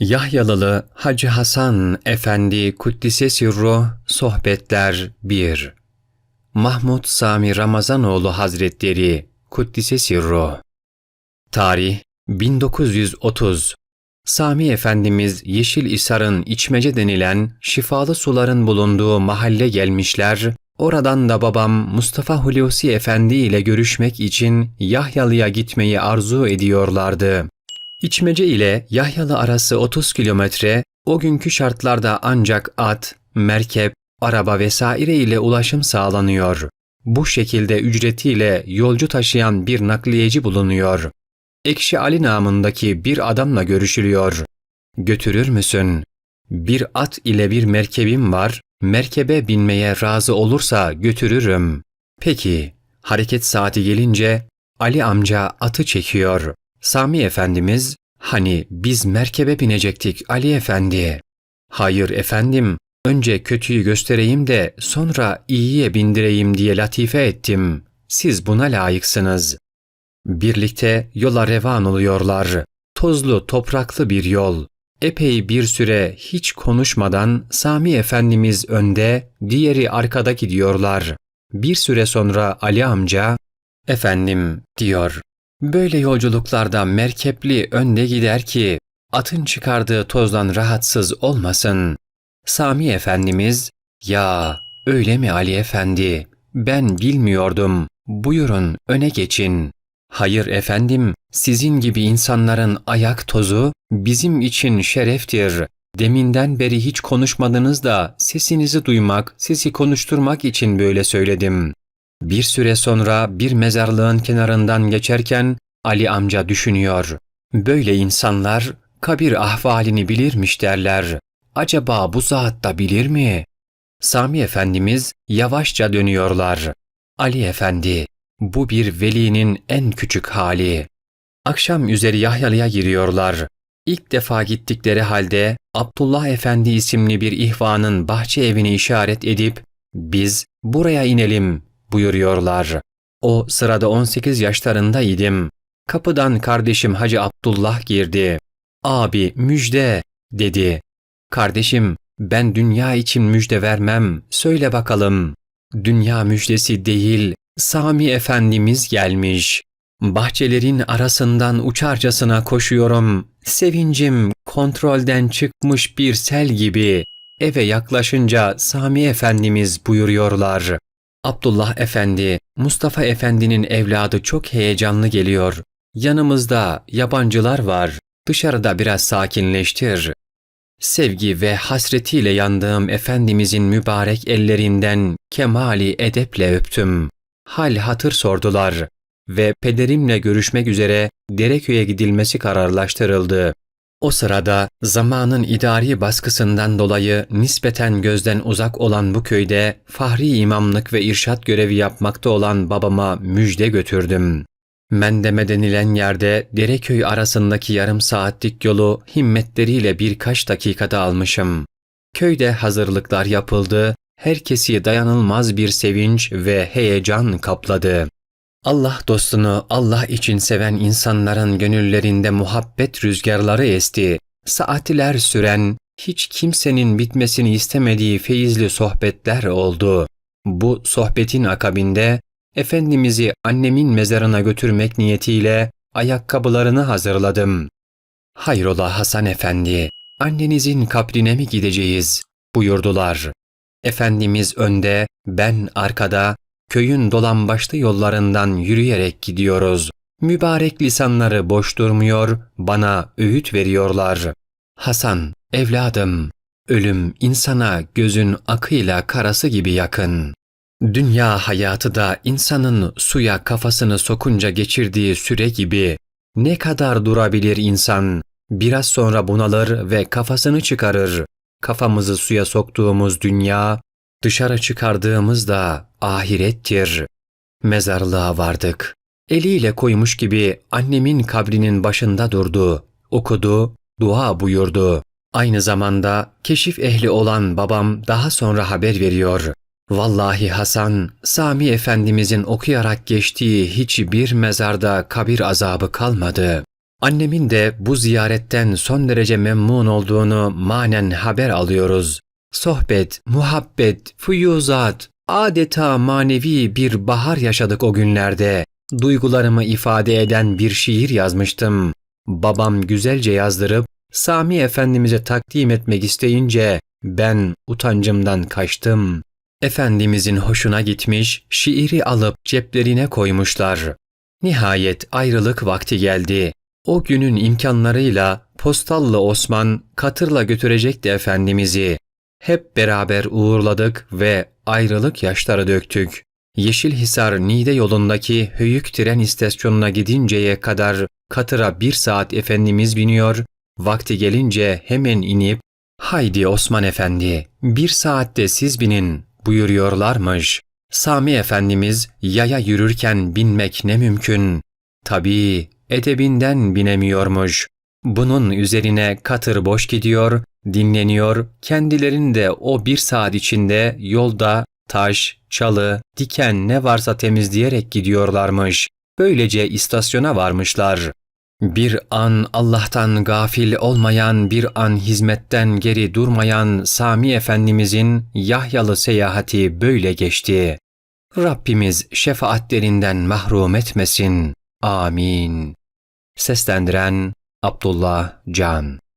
Yahyalılı Hacı Hasan Efendi Kuddise Sirru Sohbetler 1 Mahmud Sami Ramazanoğlu Hazretleri Kuddise Sirru. Tarih 1930 Sami Efendimiz Yeşil İsar'ın içmece denilen şifalı suların bulunduğu mahalle gelmişler, oradan da babam Mustafa Hulusi Efendi ile görüşmek için Yahyalı'ya gitmeyi arzu ediyorlardı. İçmece ile Yahyalı arası 30 kilometre, o günkü şartlarda ancak at, merkep, araba vesaire ile ulaşım sağlanıyor. Bu şekilde ücretiyle yolcu taşıyan bir nakliyeci bulunuyor. Ekşi Ali namındaki bir adamla görüşülüyor. Götürür müsün? Bir at ile bir merkebim var, merkebe binmeye razı olursa götürürüm. Peki, hareket saati gelince Ali amca atı çekiyor. Sami Efendimiz, hani biz merkebe binecektik Ali Efendi. Hayır efendim, önce kötüyü göstereyim de sonra iyiye bindireyim diye latife ettim. Siz buna layıksınız. Birlikte yola revan oluyorlar. Tozlu, topraklı bir yol. Epey bir süre hiç konuşmadan Sami Efendimiz önde, diğeri arkada gidiyorlar. Bir süre sonra Ali amca, "Efendim," diyor. Böyle yolculuklarda merkepli önde gider ki atın çıkardığı tozdan rahatsız olmasın. Sami Efendimiz, ya öyle mi Ali Efendi? Ben bilmiyordum. Buyurun öne geçin. Hayır efendim, sizin gibi insanların ayak tozu bizim için şereftir. Deminden beri hiç konuşmadınız da sesinizi duymak, sizi konuşturmak için böyle söyledim. Bir süre sonra bir mezarlığın kenarından geçerken Ali amca düşünüyor. Böyle insanlar kabir ahvalini bilirmiş derler. Acaba bu zat da bilir mi? Sami Efendimiz yavaşça dönüyorlar. Ali Efendi, bu bir velinin en küçük hali. Akşam üzeri Yahyalı'ya giriyorlar. İlk defa gittikleri halde Abdullah Efendi isimli bir ihvanın bahçe evini işaret edip biz buraya inelim buyuruyorlar. O sırada 18 yaşlarındaydım. Kapıdan kardeşim Hacı Abdullah girdi. Abi müjde dedi. Kardeşim ben dünya için müjde vermem. Söyle bakalım. Dünya müjdesi değil, Sami Efendimiz gelmiş. Bahçelerin arasından uçarcasına koşuyorum. Sevincim kontrolden çıkmış bir sel gibi. Eve yaklaşınca Sami Efendimiz buyuruyorlar. Abdullah Efendi, Mustafa Efendi'nin evladı çok heyecanlı geliyor. Yanımızda yabancılar var. Dışarıda biraz sakinleştir. Sevgi ve hasretiyle yandığım Efendimizin mübarek ellerinden kemali edeple öptüm. Hal hatır sordular ve pederimle görüşmek üzere Dereköy'e gidilmesi kararlaştırıldı. O sırada zamanın idari baskısından dolayı nispeten gözden uzak olan bu köyde fahri imamlık ve irşat görevi yapmakta olan babama müjde götürdüm. Mendeme denilen yerde Dereköy arasındaki yarım saatlik yolu himmetleriyle birkaç dakikada almışım. Köyde hazırlıklar yapıldı, herkesi dayanılmaz bir sevinç ve heyecan kapladı. Allah dostunu Allah için seven insanların gönüllerinde muhabbet rüzgarları esti. Saatler süren, hiç kimsenin bitmesini istemediği feyizli sohbetler oldu. Bu sohbetin akabinde Efendimiz'i annemin mezarına götürmek niyetiyle ayakkabılarını hazırladım. Hayrola Hasan Efendi, annenizin kabrine mi gideceğiz? buyurdular. Efendimiz önde, ben arkada, köyün dolambaçlı yollarından yürüyerek gidiyoruz. Mübarek lisanları boş durmuyor, bana öğüt veriyorlar. Hasan, evladım, ölüm insana gözün akıyla karası gibi yakın. Dünya hayatı da insanın suya kafasını sokunca geçirdiği süre gibi. Ne kadar durabilir insan? Biraz sonra bunalır ve kafasını çıkarır. Kafamızı suya soktuğumuz dünya, dışarı çıkardığımızda ahirettir. Mezarlığa vardık. Eliyle koymuş gibi annemin kabrinin başında durdu. Okudu, dua buyurdu. Aynı zamanda keşif ehli olan babam daha sonra haber veriyor. Vallahi Hasan, Sami Efendimizin okuyarak geçtiği hiçbir mezarda kabir azabı kalmadı. Annemin de bu ziyaretten son derece memnun olduğunu manen haber alıyoruz. Sohbet, muhabbet, fuyuzat, adeta manevi bir bahar yaşadık o günlerde. Duygularımı ifade eden bir şiir yazmıştım. Babam güzelce yazdırıp Sami Efendimiz'e takdim etmek isteyince ben utancımdan kaçtım. Efendimizin hoşuna gitmiş, şiiri alıp ceplerine koymuşlar. Nihayet ayrılık vakti geldi. O günün imkanlarıyla postallı Osman katırla götürecekti Efendimiz'i. Hep beraber uğurladık ve ayrılık yaşları döktük. Yeşilhisar Niğde yolundaki Höyük tren istasyonuna gidinceye kadar katıra bir saat Efendimiz biniyor, vakti gelince hemen inip ''Haydi Osman Efendi, bir saatte siz binin.'' buyuruyorlarmış. Sami Efendimiz yaya yürürken binmek ne mümkün. Tabii edebinden binemiyormuş. Bunun üzerine katır boş gidiyor, dinleniyor, kendilerini de o bir saat içinde yolda taş, çalı, diken ne varsa temizleyerek gidiyorlarmış. Böylece istasyona varmışlar. Bir an Allah'tan gafil olmayan, bir an hizmetten geri durmayan Sami Efendimizin Yahyalı seyahati böyle geçti. Rabbimiz şefaatlerinden mahrum etmesin. Amin. Seslendiren Abdullah Can